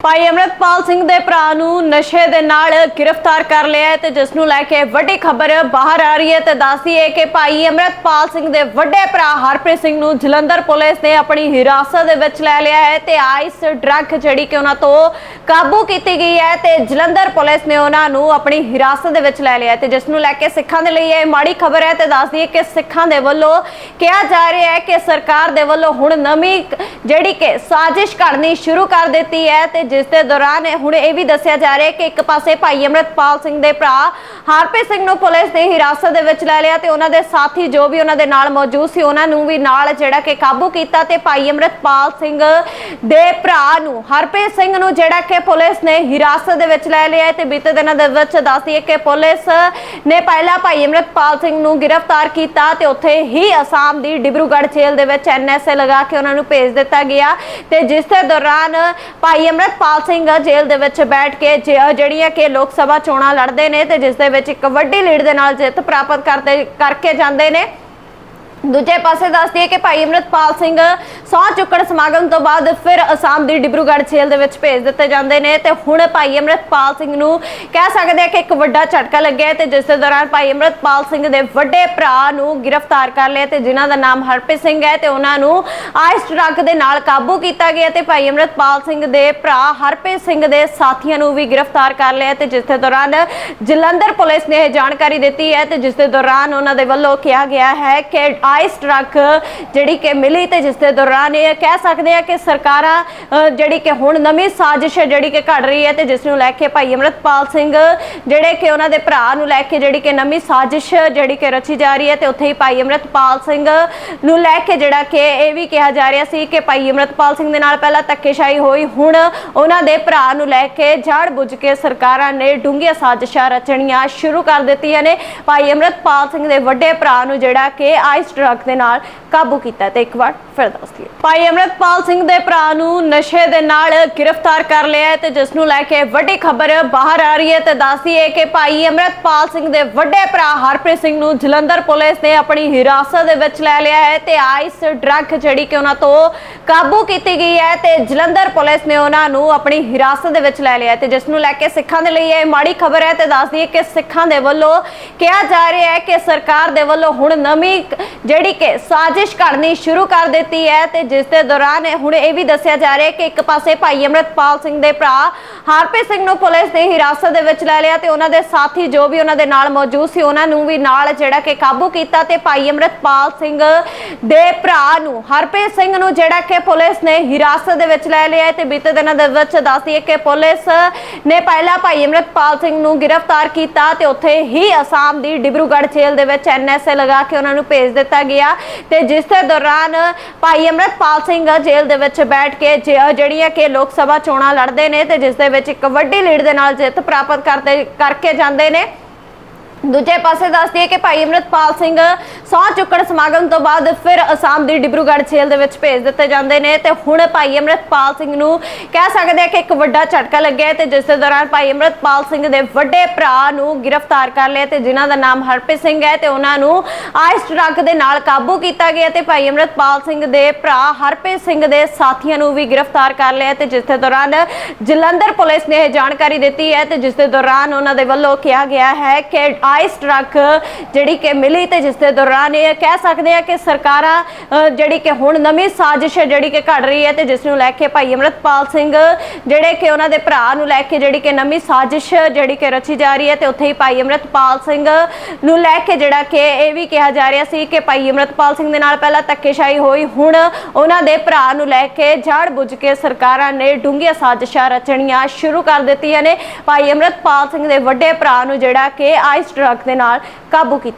ਭਾਈ ਅਮਰਤਪਾਲ ਸਿੰਘ ਦੇ ਭਰਾ ਨੂੰ ਨਸ਼ੇ ਦੇ ਨਾਲ ਗ੍ਰਿਫਤਾਰ ਕਰ ਲਿਆ ਤੇ ਜਿਸ ਨੂੰ ਲੈ ਕੇ ਵੱਡੀ ਖਬਰ ਬਾਹਰ ਆ ਰਹੀ ਹੈ ਤੇ ਦੱਸਦੀ ਹੈ ਕਿ ਭਾਈ ਅਮਰਤਪਾਲ ਸਿੰਘ ਦੇ ਵੱਡੇ ਭਰਾ ਹਰਪ੍ਰੀਤ ਸਿੰਘ ਨੂੰ ਜਲੰਧਰ ਪੁਲਿਸ ਨੇ ਆਪਣੀ ਹਿਰਾਸਤ ਦੇ ਵਿੱਚ ਲੈ ਲਿਆ ਹੈ ਤੇ ਆਈਸ ਡਰੱਗ ਜਿਹੜੀ ਕਿ ਉਹਨਾਂ ਤੋਂ ਕਾਬੂ ਕੀਤੀ ਗਈ ਹੈ ਤੇ ਜਲੰਧਰ ਪੁਲਿਸ ਨੇ ਉਹਨਾਂ ਨੂੰ ਆਪਣੀ ਹਿਰਾਸਤ ਦੇ ਵਿੱਚ ਲੈ ਲਿਆ ਹੈ ਤੇ ਜਿਸ ਨੂੰ ਲੈ ਕੇ ਸਿੱਖਾਂ ਦੇ ਲਈ ਇਹ ਮਾੜੀ ਖਬਰ ਹੈ ਤੇ ਦੱਸਦੀ ਹੈ ਕਿ ਸਿੱਖਾਂ ਦੇ ਵੱਲੋਂ ਕਿਹਾ ਜਾ ਰਿਹਾ ਹੈ ਕਿ ਸਰਕਾਰ ਦੇ ਵੱਲੋਂ ਹੁਣ ਨਵੀਂ ਜਿਹੜੀ ਕਿ ਸਾਜ਼ਿਸ਼ ਕਰਨੀ ਸ਼ੁਰੂ ਕਰ ਦਿੱਤੀ ਹੈ ਤੇ ਜਿਸ ਦੇ ਦੌਰਾਨ ਹੁਣ ਇਹ ਵੀ ਦੱਸਿਆ ਜਾ ਰਿਹਾ ਹੈ ਕਿ ਇੱਕ ਪਾਸੇ ਭਾਈ ਅਮਰਤਪਾਲ ਸਿੰਘ ਦੇ ਭਰਾ ਹਰਪ੍ਰੀਤ ਸਿੰਘ ਨੂੰ ਪੁਲਿਸ ਨੇ ਹਿਰਾਸਤ ਦੇ ਵਿੱਚ ਲੈ ਲਿਆ ਤੇ ਉਹਨਾਂ ਦੇ ਸਾਥੀ ਜੋ ਵੀ ਉਹਨਾਂ ਦੇ ਨਾਲ ਮੌਜੂਦ ਸੀ, ਉਹਨਾਂ ਨੂੰ ਵੀ ਨਾਲ ਜਿਹੜਾ ਕਿ ਕਾਬੂ ਕੀਤਾ ਤੇ ਭਾਈ ਅਮਰਤਪਾਲ ਸਿੰਘ ਦੇ ਭਰਾ ਨੂੰ, ਹਰਪ੍ਰੀਤ ਸਿੰਘ ਨੂੰ ਜਿਹੜਾ ਕਿ ਪੁਲਿਸ ਨੇ ਹਿਰਾਸਤ ਦੇ ਵਿੱਚ ਲੈ ਲਿਆ ਤੇ ਬੀਤੇ ਦਿਨਾਂ ਦੇ ਵਿੱਚ ਦੱਸਦੀ ਹੈ ਕਿ ਪੁਲਿਸ ਨੇ ਪਹਿਲਾਂ ਭਾਈ ਅਮਰਤਪਾਲ ਸਿੰਘ ਨੂੰ ਗ੍ਰਿਫਤਾਰ ਕੀਤਾ ਤੇ ਉੱਥੇ ਹੀ ਅਸਾਮ ਦੀ ਡਿਬਰੂਗੜ੍ਹ ਜੇਲ੍ਹ ਦੇ ਵਿੱਚ ਐਨਐਸਏ ਲਗਾ ਕੇ ਉਹਨਾਂ ਨੂੰ ਭੇਜ ਦਿੱਤਾ ਗਿਆ ਤੇ ਜਿਸ ਦੇ ਦੌਰਾਨ ਭਾਈ ਅਮਰਤਪਾਲ ਸਿੰਘ ਜੇਲ੍ਹ ਦੇ ਵਿੱਚ ਬੈਠ ਕੇ ਜ- ਜਿਹੜੀਆਂ ਕਿ ਲੋਕ ਸਭਾ ਚੋਣਾਂ ਲੜਦੇ ਨੇ ਤੇ ਜਿਸ ਦੇ ਵਿੱਚ ਇੱਕ ਵੱਡੀ ਲੀਡ ਦੇ ਨਾਲ ਜਿੱਤ ਪ੍ਰਾਪਤ ਕਰਦੇ ਕਰਕੇ ਜਾਂਦੇ ਨੇ। ਦੂਜੇ ਪਾਸੇ ਦੱਸਦੀ ਹੈ ਕਿ ਭਾਈ ਅਮਰਤਪਾਲ ਸਿੰਘ ਸਹੁੰ ਚੁੱਕਣ ਸਮਾਗਮ ਤੋਂ ਬਾਅਦ ਫਿਰ ਅਸਾਮ ਦੀ ਡਿਬਰੂਗੜ੍ਹ ਜੇਲ੍ਹ ਦੇ ਵਿੱਚ ਭੇਜ ਦਿੱਤੇ ਜਾਂਦੇ ਨੇ ਤੇ ਹੁਣ ਭਾਈ ਅਮਰਤਪਾਲ ਸਿੰਘ ਨੂੰ ਕਹਿ ਸਕਦੇ ਆ ਕਿ ਇੱਕ ਵੱਡਾ ਝਟਕਾ ਲੱਗਿਆ ਹੈ ਤੇ ਜਿਸ ਦੇ ਦੌਰਾਨ ਭਾਈ ਅਮਰਤਪਾਲ ਸਿੰਘ ਦੇ ਵੱਡੇ ਭਰਾ ਨੂੰ ਗ੍ਰਿਫਤਾਰ ਕਰ ਲਿਆ ਤੇ ਜਿਨ੍ਹਾਂ ਦਾ ਨਾਮ ਹਰਪ੍ਰੀਤ ਸਿੰਘ ਹੈ ਤੇ ਉਹਨਾਂ ਨੂੰ ਆਇਸ ਡਰੱਗ ਦੇ ਨਾਲ ਕਾਬੂ ਕੀਤਾ ਗਿਆ ਤੇ ਭਾਈ ਅਮਰਤਪਾਲ ਸਿੰਘ ਦੇ ਭਰਾ ਹਰਪ੍ਰੀਤ ਸਿੰਘ ਦੇ ਸਾਥੀਆਂ ਨੂੰ ਵੀ ਗ੍ਰਿਫਤਾਰ ਕਰ ਲਿਆ ਤੇ ਜਿਸ ਦੇ ਦੌਰਾਨ ਜਲੰਧਰ ਪੁਲਿਸ ਨੇ ਇਹ ਜਾਣਕਾਰੀ ਦਿੱਤੀ ਹੈ ਤੇ ਜਿਸ ਦੇ ਦੌਰਾਨ ਉਹਨਾਂ ਦੇ ਵੱਲੋਂ ਕਿਹਾ ਗਿਆ ਹੈ ਕਿ ਆਈਸ ਟਰੱਕ ਜਿਹੜੀ ਕਿ ਮਿਲੀ ਤੇ ਜਿਸ ਦੇ ਦੌਰਾਨ ਇਹ ਕਹਿ ਸਕਦੇ ਆ ਕਿ ਸਰਕਾਰਾਂ ਜਿਹੜੀ ਕਿ ਹੁਣ ਨਵੀਂ ਸਾਜ਼ਿਸ਼ ਜਿਹੜੀ ਕਿ ਘੜ ਰਹੀ ਹੈ ਤੇ ਜਿਸ ਨੂੰ ਲੈ ਕੇ ਭਾਈ ਅਮਰਤਪਾਲ ਸਿੰਘ, ਜਿਹੜੇ ਕਿ ਉਹਨਾਂ ਦੇ ਭਰਾ ਨੂੰ ਲੈ ਕੇ ਜਿਹੜੀ ਕਿ ਨਵੀਂ ਸਾਜ਼ਿਸ਼ ਜਿਹੜੀ ਕਿ ਰਚੀ ਜਾ ਰਹੀ ਹੈ ਤੇ ਉੱਥੇ ਹੀ ਭਾਈ ਅਮਰਤਪਾਲ ਸਿੰਘ ਨੂੰ ਲੈ ਕੇ ਜਿਹੜਾ ਕਿ ਇਹ ਵੀ ਕਿਹਾ ਜਾ ਰਿਹਾ ਸੀ ਕਿ ਭਾਈ ਅਮਰਤਪਾਲ ਸਿੰਘ ਦੇ ਨਾਲ ਪਹਿਲਾਂ ਧੱਕੇਸ਼ਾਹੀ ਹੋਈ, ਹੁਣ ਉਹਨਾਂ ਦੇ ਭਰਾ ਨੂੰ ਲੈ ਕੇ ਝਾੜ ਬੁੱਝ ਕੇ ਸਰਕਾਰਾਂ ਨੇ ਡੂੰਘੀਆਂ ਸਾਜ਼ਿਸ਼ਾਂ ਰਚਣੀਆਂ ਸ਼ੁਰੂ ਕਰ ਦਿੱਤੀਆਂ ਨੇ। ਭਾਈ ਅਮਰਤਪਾਲ ਸਿੰਘ ਦੇ ਵੱਡੇ ਭਰਾ ਨੂੰ ਜਿਹੜਾ ਕਿ ਆਈਸ ਡਰੱਗ ਦੇ ਨਾਲ ਕਾਬੂ ਕੀਤਾ ਤੇ ਇੱਕ ਵਾਰ ਫਿਰ ਦੱਸ ਦਈਏ। ਭਾਈ ਅਮਰਤਪਾਲ ਸਿੰਘ ਦੇ ਭਰਾ ਨੂੰ ਨਸ਼ੇ ਦੇ ਨਾਲ ਗ੍ਰਿਫਤਾਰ ਕਰ ਲਿਆ ਤੇ ਜਿਸ ਨੂੰ ਲੈ ਕੇ ਵੱਡੀ ਖਬਰ ਬਾਹਰ ਆ ਰਹੀ ਹੈ ਤੇ ਦੱਸਦੀ ਹੈ ਕਿ ਭਾਈ ਅਮਰਤਪਾਲ ਸਿੰਘ ਦੇ ਵੱਡੇ ਭਰਾ ਹਰਪ੍ਰੀਤ ਸਿੰਘ ਨੂੰ ਜਲੰਧਰ ਪੁਲਿਸ ਨੇ ਆਪਣੀ ਹਿਰਾਸਤ ਦੇ ਵਿੱਚ ਲੈ ਲਿਆ ਹੈ ਤੇ ਆਈਸ ਡਰੱਗ ਜਿਹੜੀ ਕਿ ਉਹਨਾਂ ਤੋਂ ਕਾਬੂ ਕੀਤੀ ਗਈ ਹੈ ਤੇ ਜਲੰਧਰ ਪੁਲਿਸ ਨੇ ਉਹਨਾਂ ਨੂੰ ਆਪਣੀ ਹਿਰਾਸਤ ਦੇ ਵਿੱਚ ਲੈ ਲਿਆ ਤੇ ਜਿਸ ਨੂੰ ਲੈ ਕੇ ਸਿੱਖਾਂ ਦੇ ਲਈ ਇਹ ਮਾੜੀ ਖਬਰ ਹੈ ਤੇ ਦੱਸਦੀ ਹੈ ਕਿ ਸਿੱਖਾਂ ਦੇ ਵੱਲੋਂ ਕਿਹਾ ਜਾ ਰਿਹਾ ਹੈ ਕਿ ਸਰਕਾਰ ਦੇ ਵੱਲੋਂ ਹੁਣ ਨਵੀਂ ਜਿਹੜੀ ਕਿ ਸਾਜ਼ਿਸ਼ ਕਰਨੀ ਸ਼ੁਰੂ ਕਰ ਦਿੱਤੀ ਹੈ ਤੇ ਜਿਸ ਦੇ ਦੌਰਾਨ ਹੁਣ ਇਹ ਵੀ ਦੱਸਿਆ ਜਾ ਰਿਹਾ ਹੈ ਕਿ ਇੱਕ ਪਾਸੇ ਭਾਈ ਅਮਰਤਪਾਲ ਸਿੰਘ ਦੇ ਭਰਾ ਹਰਪ੍ਰੀਤ ਸਿੰਘ ਨੂੰ ਪੁਲਿਸ ਨੇ ਹਿਰਾਸਤ ਦੇ ਵਿੱਚ ਲੈ ਲਿਆ ਤੇ ਉਹਨਾਂ ਦੇ ਸਾਥੀ ਜੋ ਵੀ ਉਹਨਾਂ ਦੇ ਨਾਲ ਮੌਜੂਦ ਸੀ ਉਹਨਾਂ ਨੂੰ ਵੀ ਨਾਲ ਜਿਹੜਾ ਕਿ ਕਾਬੂ ਕੀਤਾ ਤੇ ਭਾਈ ਅਮਰਤਪਾਲ ਸਿੰਘ ਦੇ ਭਰਾ ਨੂੰ, ਹਰਪ੍ਰੀਤ ਸਿੰਘ ਨੂੰ ਜਿਹੜਾ ਕਿ ਪੁਲਿਸ ਨੇ ਹਿਰਾਸਤ ਦੇ ਵਿੱਚ ਲੈ ਲਿਆ ਹੈ ਤੇ ਬੀਤੇ ਦਿਨਾਂ ਦੇ ਵਿੱਚ ਦੱਸਦੀ ਹੈ ਕਿ ਪੁਲਿਸ ਨੇ ਪਹਿਲਾਂ ਭਾਈ ਅਮਰਤਪਾਲ ਸਿੰਘ ਨੂੰ ਗ੍ਰਿਫਤਾਰ ਕੀਤਾ ਤੇ ਉੱਥੇ ਹੀ ਅਸਾਮ ਦੀ ਡਿਬਰੂਗੜ੍ਹ ਜੇਲ੍ਹ ਦੇ ਵਿੱਚ ਐਨਐਸਏ ਲਗਾ ਕੇ ਉਹਨਾਂ ਨੂੰ ਭੇਜ ਦਿੱਤਾ ਗਿਆ ਤੇ ਜਿਸ ਦੇ ਦੌਰਾਨ ਭਾਈ ਅਮਰਤਪਾਲ ਸਿੰਘ ਜੇਲ੍ਹ ਦੇ ਵਿੱਚ ਬੈਠ ਕੇ ਜ- ਜਿਹੜੀਆਂ ਕਿ ਲੋਕ ਸਭਾ ਚੋਣਾਂ ਲੜਦੇ ਨੇ ਤੇ ਜਿਸ ਦੇ ਵਿੱਚ ਇੱਕ ਵੱਡੀ ਲੀਡ ਦੇ ਨਾਲ ਜਿੱਤ ਪ੍ਰਾਪਤ ਕਰਦੇ ਕਰਕੇ ਜਾਂਦੇ ਨੇ। ਦੂਜੇ ਪਾਸੇ ਦੱਸਦੀ ਹੈ ਕਿ ਭਾਈ ਅਮਰਤਪਾਲ ਸਿੰਘ ਸਹੁੰ ਚੁੱਕਣ ਸਮਾਗਮ ਤੋਂ ਬਾਅਦ ਫਿਰ ਅਸਾਮ ਦੀ ਡਿਬਰੂਗੜ੍ਹ ਜੇਲ੍ਹ ਦੇ ਵਿੱਚ ਭੇਜ ਦਿੱਤੇ ਜਾਂਦੇ ਨੇ ਤੇ ਹੁਣ ਭਾਈ ਅਮਰਤਪਾਲ ਸਿੰਘ ਨੂੰ ਕਹਿ ਸਕਦੇ ਆ ਕਿ ਇੱਕ ਵੱਡਾ ਝਟਕਾ ਲੱਗਿਆ ਹੈ ਤੇ ਜਿਸ ਦੇ ਦੌਰਾਨ ਭਾਈ ਅਮਰਤਪਾਲ ਸਿੰਘ ਦੇ ਵੱਡੇ ਭਰਾ ਨੂੰ ਗ੍ਰਿਫਤਾਰ ਕਰ ਲਿਆ ਤੇ ਜਿਨ੍ਹਾਂ ਦਾ ਨਾਮ ਹਰਪ੍ਰੀਤ ਸਿੰਘ ਹੈ ਤੇ ਉਹਨਾਂ ਨੂੰ ਆਇਸ ਡਰੱਗ ਦੇ ਨਾਲ ਕਾਬੂ ਕੀਤਾ ਗਿਆ ਤੇ ਭਾਈ ਅਮਰਤਪਾਲ ਸਿੰਘ ਦੇ ਭਰਾ ਹਰਪ੍ਰੀਤ ਸਿੰਘ ਦੇ ਸਾਥੀਆਂ ਨੂੰ ਵੀ ਗ੍ਰਿਫਤਾਰ ਕਰ ਲਿਆ ਤੇ ਜਿਸ ਦੇ ਦੌਰਾਨ ਜਲੰਧਰ ਪੁਲਿਸ ਨੇ ਇਹ ਜਾਣਕਾਰੀ ਦਿੱਤੀ ਹੈ ਤੇ ਜਿਸ ਦੇ ਦੌਰਾਨ ਉਹਨਾਂ ਦੇ ਵੱਲੋਂ ਕਿਹਾ ਗਿਆ ਹੈ ਕਿ ਆਈਸ ਟਰੱਕ ਜਿਹੜੀ ਕਿ ਮਿਲੀ ਤੇ ਜਿਸ ਦੇ ਦੌਰਾਨ ਇਹ ਕਹਿ ਸਕਦੇ ਆ ਕਿ ਸਰਕਾਰਾਂ ਜਿਹੜੀ ਕਿ ਹੁਣ ਨਵੀਂ ਸਾਜ਼ਿਸ਼ ਜਿਹੜੀ ਕਿ ਘੜ ਰਹੀ ਹੈ ਤੇ ਜਿਸ ਨੂੰ ਲੈ ਕੇ ਭਾਈ ਅਮਰਤਪਾਲ ਸਿੰਘ, ਜਿਹੜੇ ਕਿ ਉਹਨਾਂ ਦੇ ਭਰਾ ਨੂੰ ਲੈ ਕੇ ਜਿਹੜੀ ਕਿ ਨਵੀਂ ਸਾਜ਼ਿਸ਼ ਜਿਹੜੀ ਕਿ ਰਚੀ ਜਾ ਰਹੀ ਹੈ ਤੇ ਉੱਥੇ ਹੀ ਭਾਈ ਅਮਰਤਪਾਲ ਸਿੰਘ ਨੂੰ ਲੈ ਕੇ ਜਿਹੜਾ ਕਿ ਇਹ ਵੀ ਕਿਹਾ ਜਾ ਰਿਹਾ ਸੀ ਕਿ ਭਾਈ ਅਮਰਤਪਾਲ ਸਿੰਘ ਦੇ ਨਾਲ ਪਹਿਲਾਂ ਧੱਕੇਸ਼ਾਹੀ ਹੋਈ, ਹੁਣ ਉਹਨਾਂ ਦੇ ਭਰਾ ਨੂੰ ਲੈ ਕੇ ਝਾੜ ਬੁੱਝ ਕੇ ਸਰਕਾਰਾਂ ਨੇ ਡੂੰਘੀਆਂ ਸਾਜ਼ਿਸ਼ਾਂ ਰਚਣੀਆਂ ਸ਼ੁਰੂ ਕਰ ਦਿੱਤੀਆਂ ਨੇ। ਭਾਈ ਅਮਰਤਪਾਲ ਸਿੰਘ ਦੇ ਵੱਡੇ ਭਰਾ ਨੂੰ ਜਿਹੜਾ ਕਿ ਆਈਸ ਡਰੱਗ ਦੇ ਨਾਲ ਕਾਬੂ ਕੀਤਾ।